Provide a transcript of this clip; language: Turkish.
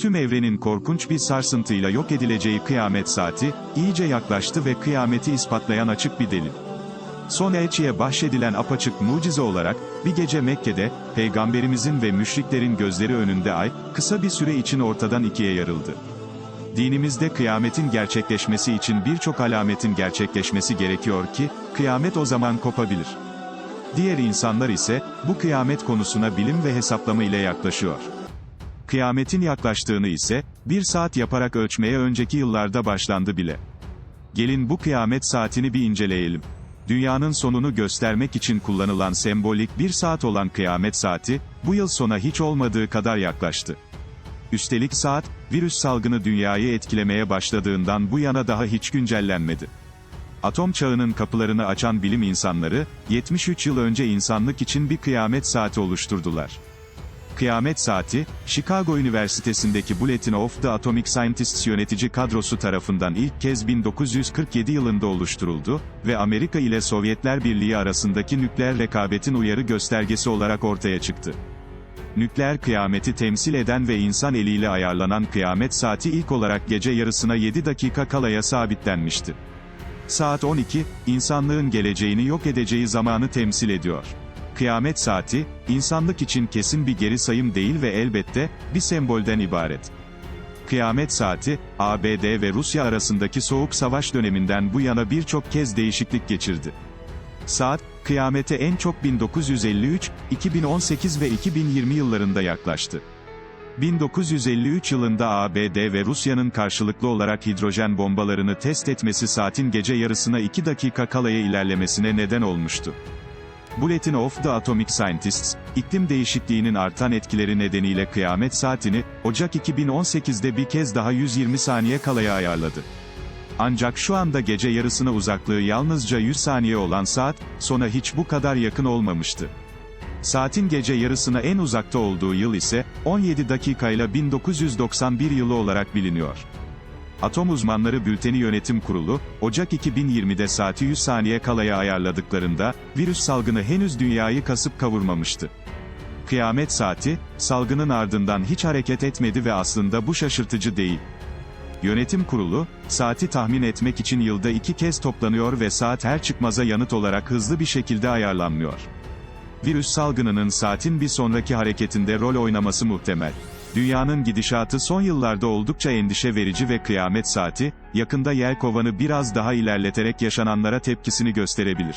tüm evrenin korkunç bir sarsıntıyla yok edileceği kıyamet saati, iyice yaklaştı ve kıyameti ispatlayan açık bir delil. Son elçiye bahşedilen apaçık mucize olarak, bir gece Mekke'de, Peygamberimizin ve müşriklerin gözleri önünde ay, kısa bir süre için ortadan ikiye yarıldı. Dinimizde kıyametin gerçekleşmesi için birçok alametin gerçekleşmesi gerekiyor ki, kıyamet o zaman kopabilir. Diğer insanlar ise, bu kıyamet konusuna bilim ve hesaplama ile yaklaşıyor. Kıyametin yaklaştığını ise, bir saat yaparak ölçmeye önceki yıllarda başlandı bile. Gelin bu kıyamet saatini bir inceleyelim. Dünyanın sonunu göstermek için kullanılan sembolik bir saat olan kıyamet saati, bu yıl sona hiç olmadığı kadar yaklaştı. Üstelik saat, virüs salgını dünyayı etkilemeye başladığından bu yana daha hiç güncellenmedi. Atom çağının kapılarını açan bilim insanları, 73 yıl önce insanlık için bir kıyamet saati oluşturdular. Kıyamet saati, Chicago Üniversitesi'ndeki Bulletin of the Atomic Scientists yönetici kadrosu tarafından ilk kez 1947 yılında oluşturuldu ve Amerika ile Sovyetler Birliği arasındaki nükleer rekabetin uyarı göstergesi olarak ortaya çıktı. Nükleer kıyameti temsil eden ve insan eliyle ayarlanan kıyamet saati ilk olarak gece yarısına 7 dakika kalaya sabitlenmişti. Saat 12, insanlığın geleceğini yok edeceği zamanı temsil ediyor. Kıyamet saati, insanlık için kesin bir geri sayım değil ve elbette, bir sembolden ibaret. Kıyamet saati, ABD ve Rusya arasındaki soğuk savaş döneminden bu yana birçok kez değişiklik geçirdi. Saat, kıyamete en çok 1953, 2018 ve 2020 yıllarında yaklaştı. 1953 yılında ABD ve Rusya'nın karşılıklı olarak hidrojen bombalarını test etmesi saatin gece yarısına 2 dakika kalaya ilerlemesine neden olmuştu. Bulletin of the Atomic Scientists, iklim değişikliğinin artan etkileri nedeniyle kıyamet saatini, Ocak 2018'de bir kez daha 120 saniye kalaya ayarladı. Ancak şu anda gece yarısına uzaklığı yalnızca 100 saniye olan saat, sona hiç bu kadar yakın olmamıştı. Saatin gece yarısına en uzakta olduğu yıl ise, 17 dakikayla 1991 yılı olarak biliniyor. Atom Uzmanları Bülteni Yönetim Kurulu, Ocak 2020'de saati 100 saniye kalaya ayarladıklarında, virüs salgını henüz dünyayı kasıp kavurmamıştı. Kıyamet saati, salgının ardından hiç hareket etmedi ve aslında bu şaşırtıcı değil. Yönetim kurulu, saati tahmin etmek için yılda iki kez toplanıyor ve saat her çıkmaza yanıt olarak hızlı bir şekilde ayarlanmıyor. Virüs salgınının saatin bir sonraki hareketinde rol oynaması muhtemel. Dünyanın gidişatı son yıllarda oldukça endişe verici ve kıyamet saati, yakında yelkovanı biraz daha ilerleterek yaşananlara tepkisini gösterebilir.